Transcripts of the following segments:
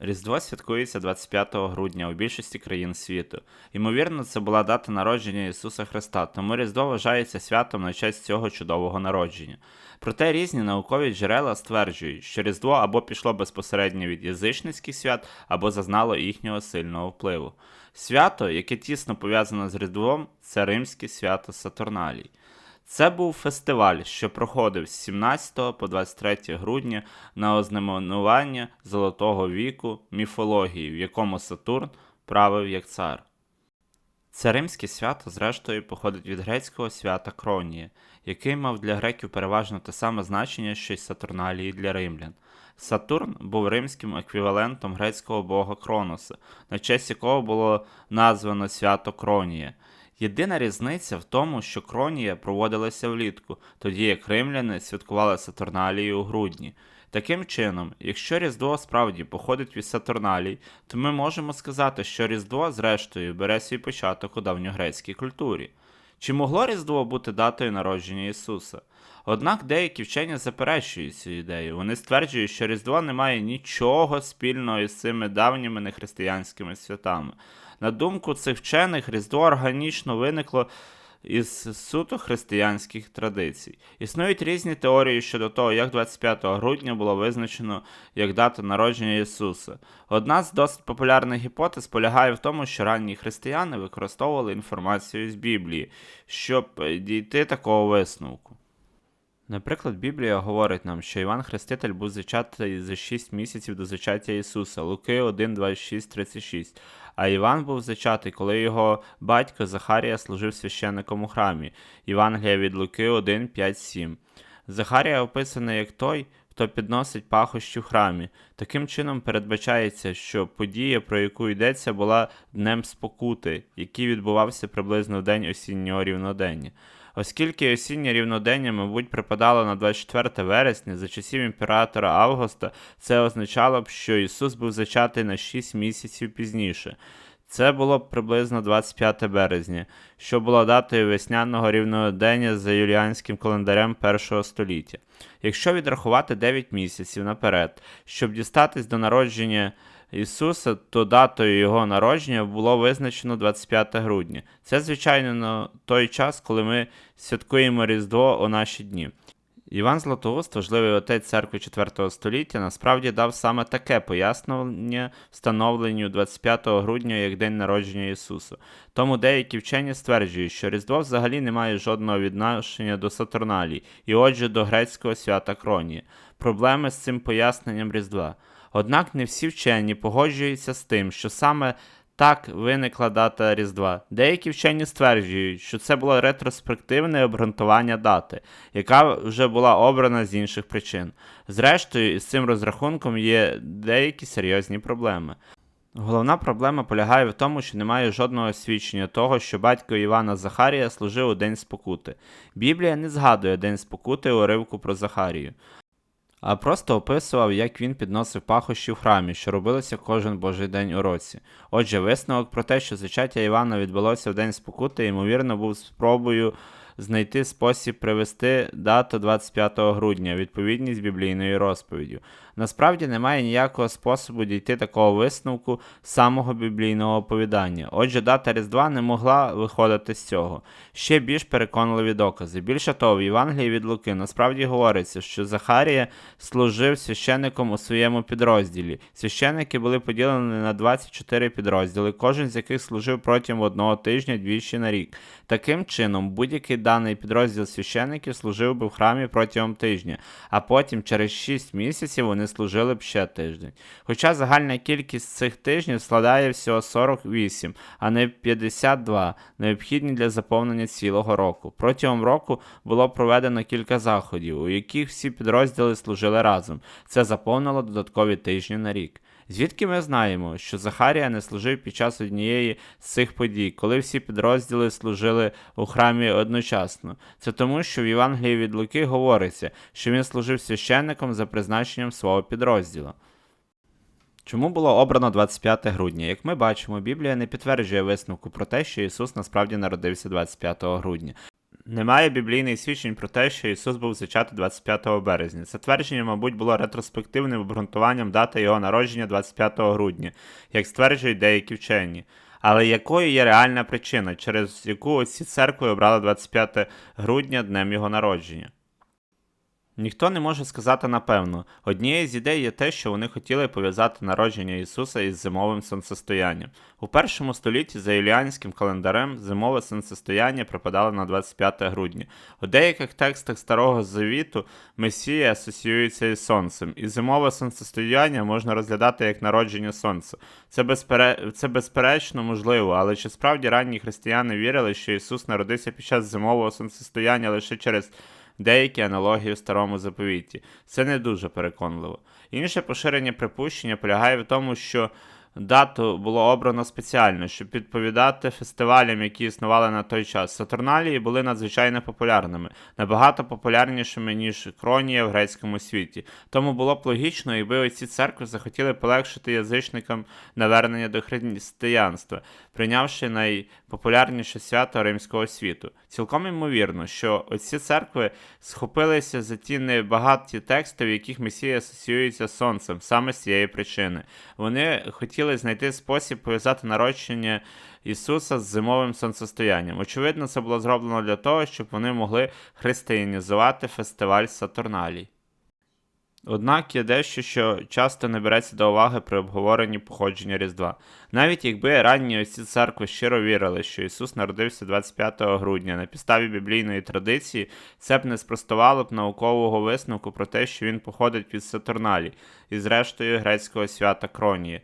Різдво святкується 25 грудня у більшості країн світу. Ймовірно, це була дата народження Ісуса Христа, тому Різдво вважається святом на честь цього чудового народження. Проте різні наукові джерела стверджують, що Різдво або пішло безпосередньо від язичницьких свят, або зазнало їхнього сильного впливу. Свято, яке тісно пов'язане з Різдвом, це римське свято Сатурналій. Це був фестиваль, що проходив з 17 по 23 грудня на ознаменування Золотого віку міфології, в якому Сатурн правив як цар. Це римське свято, зрештою, походить від грецького свята Кронія, який мав для греків переважно те саме значення, що й Сатурналії для римлян. Сатурн був римським еквівалентом грецького бога Кроноса, на честь якого було названо свято Кронія. Єдина різниця в тому, що Кронія проводилася влітку, тоді як римляни святкували Сатурналію у грудні. Таким чином, якщо Різдво справді походить від Сатурналій, то ми можемо сказати, що Різдво, зрештою, бере свій початок у давньогрецькій культурі. Чи могло Різдво бути датою народження Ісуса? Однак деякі вчені заперечують цю ідею. Вони стверджують, що Різдво не має нічого спільного із цими давніми нехристиянськими святами. На думку цих вчених, Різдво органічно виникло із суто християнських традицій. Існують різні теорії щодо того, як 25 грудня було визначено як дата народження Ісуса. Одна з досить популярних гіпотез полягає в тому, що ранні християни використовували інформацію з Біблії, щоб дійти такого висновку. Наприклад, Біблія говорить нам, що Іван Хреститель був зачатий за 6 місяців до зачаття Ісуса, Луки 1, 26, 36. А Іван був зачатий, коли його батько Захарія служив священником у храмі. Євангелія від Луки 1, 5, 7. Захарія описаний як той, хто підносить пахощі в храмі. Таким чином передбачається, що подія, про яку йдеться, була днем спокути, який відбувався приблизно в день осіннього рівнодення. Оскільки осіннє рівнодення, мабуть, припадало на 24 вересня за часів імператора Августа, це означало б, що Ісус був зачатий на 6 місяців пізніше. Це було приблизно 25 березня, що було датою весняного рівнодення за юліанським календарем першого століття. Якщо відрахувати 9 місяців наперед, щоб дістатись до народження Ісуса, то датою Його народження було визначено 25 грудня. Це, звичайно, той час, коли ми святкуємо Різдво у наші дні. Іван Златоуст, важливий отець церкви IV століття, насправді дав саме таке пояснення встановленню 25 грудня як день народження Ісуса. Тому деякі вчені стверджують, що Різдво взагалі не має жодного відношення до Сатурналій, і отже до грецького свята Кронії. Проблеми з цим поясненням Різдва. Однак не всі вчені погоджуються з тим, що саме так виникла дата Різдва. Деякі вчені стверджують, що це було ретроспективне обґрунтування дати, яка вже була обрана з інших причин. Зрештою, із цим розрахунком є деякі серйозні проблеми. Головна проблема полягає в тому, що немає жодного свідчення того, що батько Івана Захарія служив у День спокути. Біблія не згадує День спокути у ривку про Захарію а просто описував, як він підносив пахощі в храмі, що робилося кожен божий день у році. Отже, висновок про те, що зачаття Івана відбулося в день спокути, ймовірно, був спробою знайти спосіб привести дату 25 грудня, відповідність біблійною розповіддю. Насправді немає ніякого способу дійти такого висновку самого біблійного оповідання. Отже, дата Різдва не могла виходити з цього. Ще більш переконливі докази. Більше того, в Євангелії від Луки насправді говориться, що Захарія служив священником у своєму підрозділі. Священники були поділені на 24 підрозділи, кожен з яких служив протягом одного тижня двічі на рік. Таким чином, будь-який даний підрозділ священників служив би в храмі протягом тижня, а потім через 6 місяців вони служили б ще тиждень. Хоча загальна кількість цих тижнів складає всього 48, а не 52, необхідні для заповнення цілого року. Протягом року було проведено кілька заходів, у яких всі підрозділи служили разом. Це заповнило додаткові тижні на рік. Звідки ми знаємо, що Захарія не служив під час однієї з цих подій, коли всі підрозділи служили у храмі одночасно? Це тому, що в Євангелії від Луки говориться, що він служив священником за призначенням свого підрозділу. Чому було обрано 25 грудня? Як ми бачимо, Біблія не підтверджує висновку про те, що Ісус насправді народився 25 грудня. Немає біблійних свідчень про те, що Ісус був зачатий 25 березня. Це твердження, мабуть, було ретроспективним обґрунтуванням дати його народження 25 грудня, як стверджують деякі вчені. Але якою є реальна причина, через яку оці церкви обрали 25 грудня днем його народження? Ніхто не може сказати напевно. Однією з ідей є те, що вони хотіли пов'язати народження Ісуса із зимовим сонцестоянням. У першому столітті за юліанським календарем зимове сонцестояння припадало на 25 грудня. У деяких текстах Старого Завіту Месія асоціюється із сонцем, і зимове сонцестояння можна розглядати як народження сонця. Це, безпере... Це безперечно можливо, але чи справді ранні християни вірили, що Ісус народився під час зимового сонцестояння лише через деякі аналогії в старому заповіті. Це не дуже переконливо. Інше поширення припущення полягає в тому, що дату було обрано спеціально, щоб відповідати фестивалям, які існували на той час. Сатурналії були надзвичайно популярними, набагато популярнішими, ніж кронія в грецькому світі. Тому було б логічно, якби оці церкви захотіли полегшити язичникам навернення до християнства, прийнявши найпопулярніше свято римського світу. Цілком ймовірно, що оці церкви схопилися за ті небагаті тексти, в яких Месія асоціюється з сонцем, саме з цієї причини. Вони хотіли знайти спосіб пов'язати народження Ісуса з зимовим сонцестоянням. Очевидно, це було зроблено для того, щоб вони могли християнізувати фестиваль Сатурналій. Однак є дещо, що часто не береться до уваги при обговоренні походження Різдва. Навіть якби ранні оці церкви щиро вірили, що Ісус народився 25 грудня на підставі біблійної традиції, це б не спростувало б наукового висновку про те, що він походить від Сатурналі і зрештою грецького свята Кронії.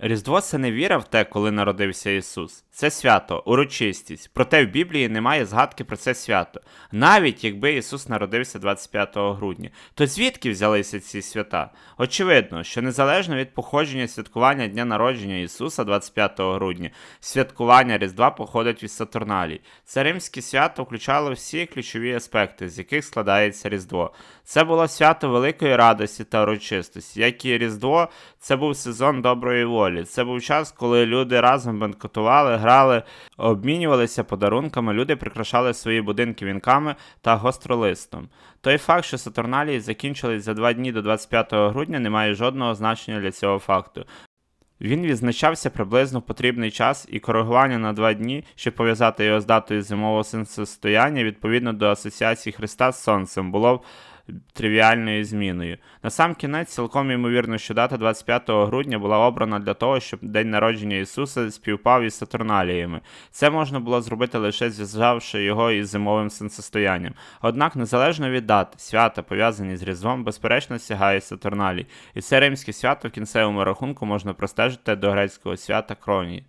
Різдво це не віра в те, коли народився Ісус. Це свято, урочистість. Проте в Біблії немає згадки про це свято. Навіть якби Ісус народився 25 грудня. То звідки взялися ці свята? Очевидно, що незалежно від походження святкування Дня народження Ісуса 25 грудня, святкування Різдва походить від Сатурналій. Це римське свято включало всі ключові аспекти, з яких складається Різдво. Це було свято великої радості та урочистості, як і Різдво, це був сезон доброї волі. Це був час, коли люди разом банкотували, грали, обмінювалися подарунками, люди прикрашали свої будинки вінками та гостролистом. Той факт, що Сатурналії закінчились за два дні до 25 грудня, не має жодного значення для цього факту. Він відзначався приблизно в потрібний час і коригування на два дні, щоб пов'язати його з датою зимового сонцестояння відповідно до асоціації Христа з Сонцем, було тривіальною зміною. На сам кінець, цілком ймовірно, що дата 25 грудня була обрана для того, щоб день народження Ісуса співпав із Сатурналіями. Це можна було зробити лише зв'язавши його із зимовим сонцестоянням. Однак, незалежно від дат, свята, пов'язані з Різдвом, безперечно сягає Сатурналій, і це римське свято в кінцевому рахунку можна простежити до грецького свята Кронії.